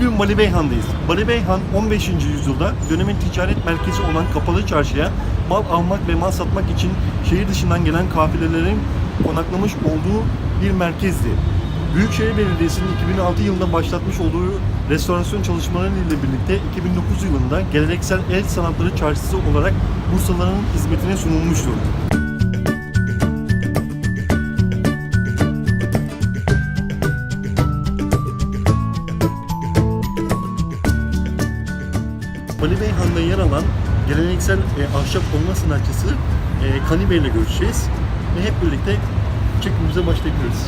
Bugün Bali Beyhan'dayız. Bali Beyhan 15. yüzyılda dönemin ticaret merkezi olan kapalı çarşıya mal almak ve mal satmak için şehir dışından gelen kafilelerin konaklamış olduğu bir merkezdi. Büyükşehir Belediyesi'nin 2006 yılında başlatmış olduğu restorasyon çalışmaları ile birlikte 2009 yılında geleneksel el sanatları çarşısı olarak Bursalıların hizmetine sunulmuştur. Geleneksel e, ahşap oyma sanatçısı e, Kani Bey ile görüşeceğiz. Ve hep birlikte çekimimize başlayabiliriz.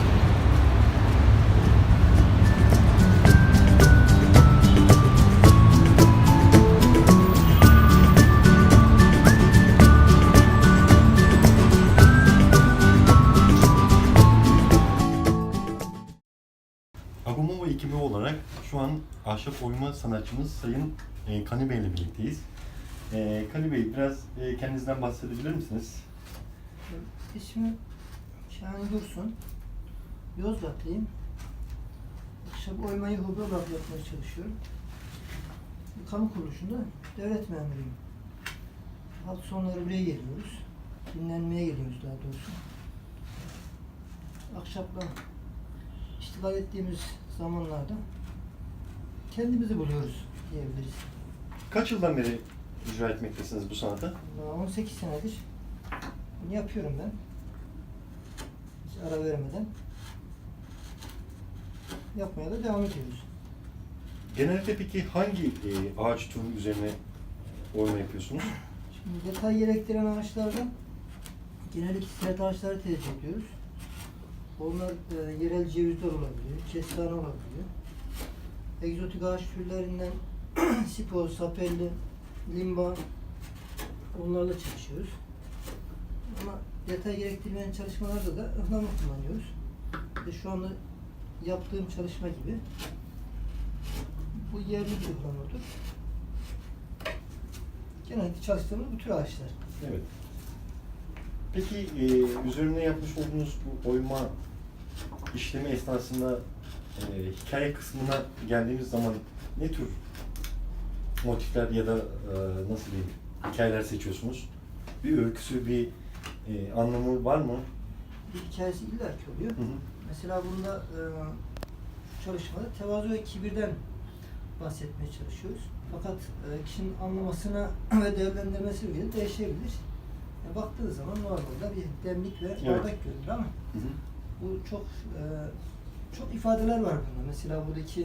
Agumova ekibi olarak şu an ahşap oyma sanatçımız Sayın e, Kani Bey ile birlikteyiz. E, Kani Bey biraz e, kendinizden bahsedebilir misiniz? İsmim Şahin Dursun. Yozgatlıyım. Ahşap oymayı hobi olarak yapmaya çalışıyorum. Bir kamu kuruluşunda devlet memuruyum. Hafta sonları buraya geliyoruz. Dinlenmeye geliyoruz daha doğrusu. Ahşapla iştigal ettiğimiz zamanlarda kendimizi buluyoruz diyebiliriz. Kaç yıldan beri icra etmektesiniz bu sanatı? Daha 18 senedir bunu yapıyorum ben. Hiç ara vermeden. Yapmaya da devam ediyoruz. Genellikle peki hangi e, ağaç türü üzerine oyma yapıyorsunuz? Şimdi detay gerektiren ağaçlardan genellikle sert ağaçları tercih ediyoruz. Onlar e, yerel cevizler olabiliyor, kestane olabiliyor. Egzotik ağaç türlerinden sipo, sapelli, limba onlarla çalışıyoruz. Ama detay gerektirmeyen çalışmalarda da ıhlamur kullanıyoruz. Ve şu anda yaptığım çalışma gibi bu yerli bir ıhlamurdur. Genellikle çalıştığımız bu tür ağaçlar. Evet. Peki e, üzerine yapmış olduğunuz bu oyma işlemi esnasında e, hikaye kısmına geldiğimiz zaman ne tür motifler ya da e, nasıl diyeyim hikayeler seçiyorsunuz? Bir öyküsü, bir e, anlamı var mı? Bir hikayesi illaki oluyor. Hı hı. Mesela bunda e, şu çalışmada tevazu ve kibirden bahsetmeye çalışıyoruz. Fakat e, kişinin anlamasına ve değerlendirmesi bile değişebilir. E, baktığı zaman normalde bir demlik ve Evet. bardak görünür ama Hı hı. bu çok e, çok ifadeler var bunda. Mesela buradaki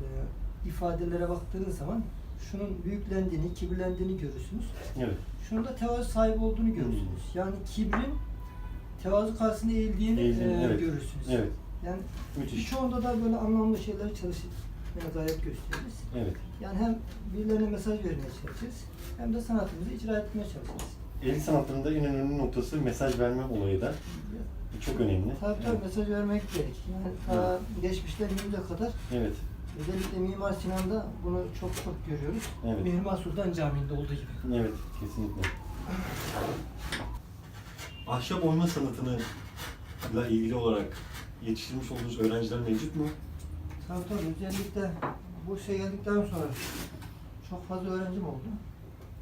e, ifadelere baktığınız zaman şunun büyüklendiğini, kibirlendiğini görürsünüz. Evet. Şunun da tevazu sahibi olduğunu görürsünüz. Yani kibrin tevazu karşısında eğildiğini Eğildiğini, e, evet. görürsünüz. Evet. Yani Müthiş. birçoğunda da böyle anlamlı şeyler çalışmaya gayret gösteririz. Evet. Yani hem birilerine mesaj vermeye çalışırız hem de sanatımızı icra etmeye çalışırız. El sanatlarında en önemli noktası mesaj verme olayı da çok önemli. Tabii tabii Evet. mesaj vermek gerek. Yani ta geçmişten günümüze kadar Evet. Özellikle Mimar Sinan'da bunu çok çok görüyoruz. Evet. Mihrimah Sultan Camii'nde olduğu gibi. Evet, kesinlikle. Ahşap oyma sanatını ile ilgili olarak yetiştirmiş olduğunuz öğrenciler mevcut mu? Tabii tabii özellikle bu şey geldikten sonra çok fazla öğrencim oldu.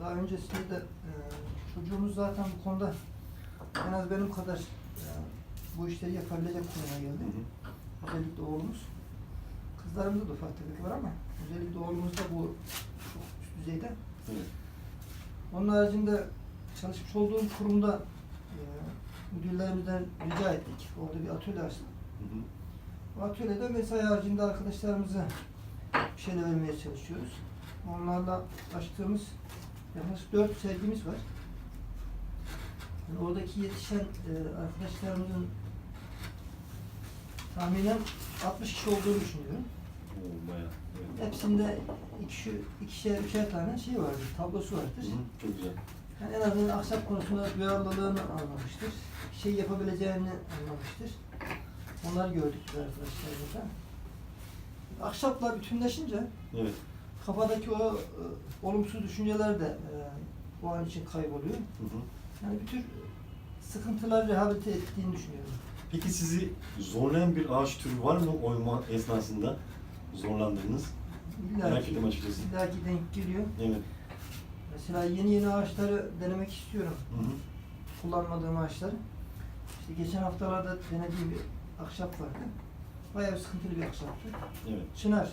Daha öncesinde de e, çocuğumuz zaten bu konuda en az benim kadar e, bu işleri yapabilecek konuma geldi. Özellikle oğlumuz. Kızlarımızda da ufak tefek var ama özellikle oğlumuzda bu çok üst düzeyde. Evet. Onun haricinde çalışmış olduğum kurumda e, müdürlerimizden rica ettik. Orada bir atölye açtık. Hı hı. Bu atölyede mesai haricinde arkadaşlarımıza bir şeyler vermeye çalışıyoruz. Onlarla açtığımız yaklaşık dört sergimiz var. Yani oradaki yetişen e, arkadaşlarımızın tahminen 60 kişi olduğunu düşünüyorum. Oo, bayağı. Evet. Hepsinde ikişer, ikişer, üçer tane şey vardır, tablosu vardır. Hı hı, Çok güzel. Yani en azından ahşap konusunda duyarlılığını anlamıştır. Şey yapabileceğini anlamıştır. Onları gördük biz arkadaşlarımızda. Ahşapla bütünleşince Evet. kafadaki o e, olumsuz düşünceler de e, o an için kayboluyor. Hı hı. Yani bir tür sıkıntılar rehabilite ettiğini düşünüyorum. Peki sizi zorlayan bir ağaç türü var mı oyma esnasında? zorlandığınız? Merak ettim açıkçası. illa ki denk geliyor. Evet. Mesela yeni yeni ağaçları denemek istiyorum. Hı hı. Kullanmadığım ağaçları. İşte geçen haftalarda denediğim bir ahşap vardı. Bayağı sıkıntılı bir ahşaptı. Evet. Çınar.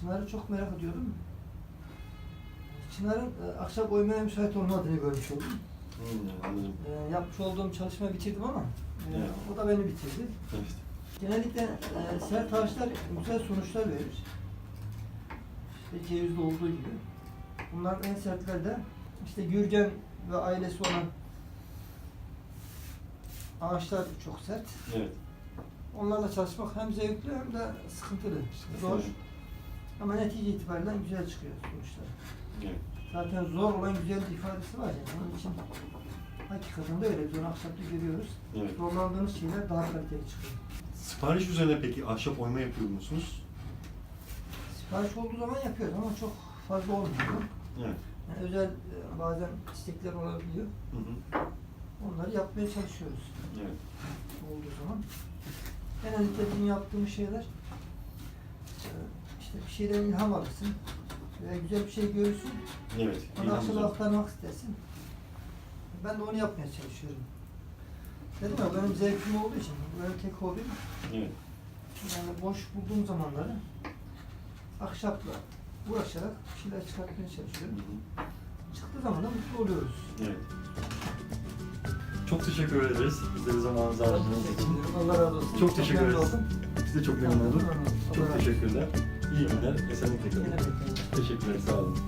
Çınarı çok merak ediyordum. Çınarın e, ahşap oymaya müsait olmadığını görmüş oldum. Hı, anladım. E, yapmış olduğum çalışma bitirdim ama. O da beni bitirdi. Evet. Genellikle e, sert ağaçlar güzel sonuçlar verir. İşte cevizde olduğu gibi. Bunların en sertleri de işte Gürgen ve ailesi olan ağaçlar çok sert. Evet. Onlarla çalışmak hem zevkli hem de sıkıntılı. Zor. Evet. Ama netice itibariyle güzel çıkıyor sonuçlar. Evet. Zaten zor olan güzel ifadesi var yani. Onun için hakikaten de öyle. Biz onu ahşapta görüyoruz. Evet. Zorlandığımız şeyler daha kaliteli çıkıyor. Sipariş üzerine peki ahşap oyma yapıyor musunuz? Sipariş olduğu zaman yapıyoruz ama çok fazla olmuyor. Evet. Yani özel e, bazen istekler olabiliyor. Hı hı. Onları yapmaya çalışıyoruz Evet. olduğu zaman. Genellikle bizim yaptığımız şeyler e, işte bir şeyden ilham alırsın veya güzel bir şey görürsün, Evet. onu İlham akşama zor. aktarmak istersin. Ben de onu yapmaya çalışıyorum. Dedim ya benim zevkim olduğu için, benim tek hobim Evet. yani boş bulduğum zamanları ahşapla uğraşarak bir şeyler çıkartmaya çalışıyorum. hı. Çıktığı zaman da mutlu oluyoruz. Evet. Çok teşekkür ederiz. Bize zamanınızı harcadığınız için. Allah razı olsun. Çok teşekkür ederiz. Biz de çok memnun olduk. Çok teşekkürler. İyi günler. Esenlikle kalın. Teşekkürler. Sağ olun.